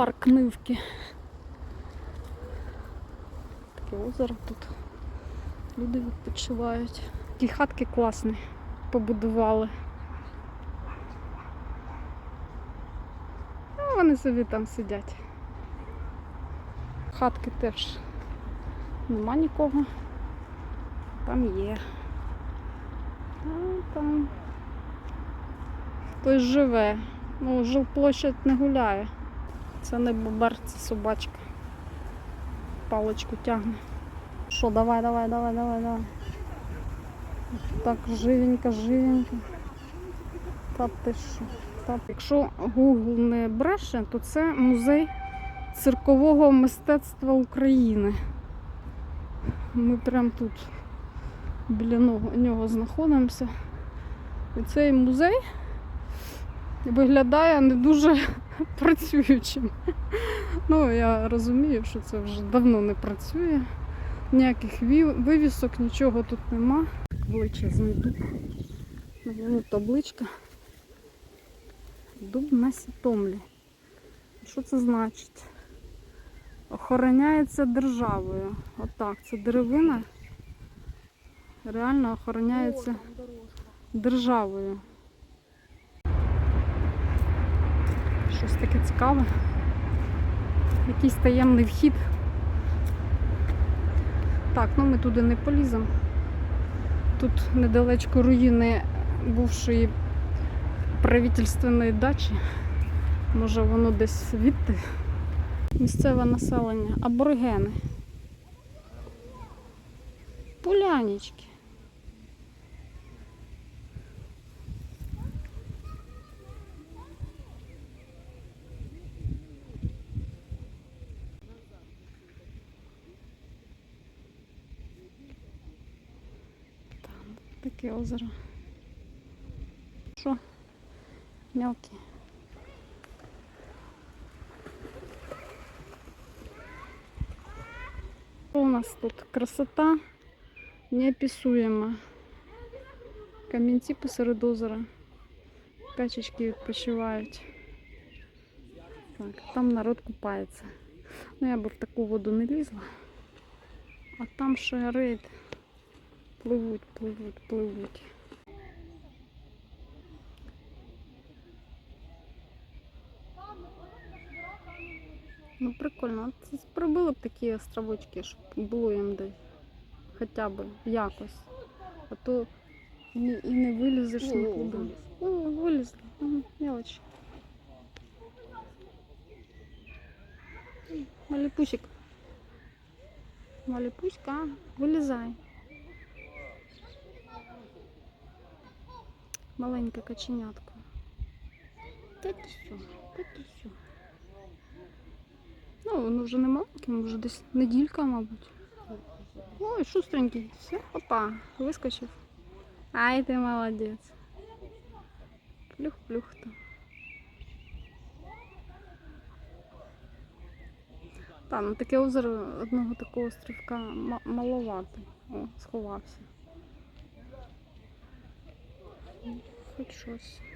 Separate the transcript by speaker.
Speaker 1: Парк Нивки. Таке озеро тут. Люди відпочивають. Такі хатки класні побудували. Ну, вони собі там сидять. Хатки теж нема нікого. Там є. А там хтось живе. Ну, жилплощадь не гуляє. Це не бобер, це собачка. Паличку тягне. Що, давай, давай, давай, давай, давай. Так, живенько, живенько. Та ти що? Та, якщо Google не бреше, то це музей циркового мистецтва України. Ми прямо тут біля нього знаходимося. І цей музей виглядає не дуже працюючим. Ну, я розумію, що це вже давно не працює. Ніяких вивісок, нічого тут нема. Величезний дуб. Ньому табличка. Дуб на сітомлі. Що це значить? Охороняється державою. Отак, це деревина. Реально охороняється державою. Щось таке цікаве. Якийсь таємний вхід. Так, ну ми туди не поліземо. Тут недалечко руїни бувшої правительственної дачі. Може воно десь звідти. Місцеве населення, аборигени. Полянічки. таке озеро. Що? Мелкі. Що у нас тут? Красота неописуема. Камінці посеред озера. Качечки відпочивають. Так, там народ купається. Ну, я би в таку воду не лізла. А там ще рейд. Пливуть, пливуть, пливуть. Ну прикольно. Це Пробили б такі островочки, щоб було їм десь. Хоча б якось. А то і не, і не вилізеш нікуди.
Speaker 2: виліз.
Speaker 1: О, вилізли. Ага, мелочі. Маліпусик. Маліпуська, вилізай. Маленьке каченятко. Та ти що, та. Ну, воно вже не маленьке, може десь неділька, мабуть. Ой, шустренький. Все, опа, вискочив. Ай, ти молодець. Плюх-плюх там. Та, ну таке озеро одного такого острівка ма- маловато. О, сховався. Хоч щось.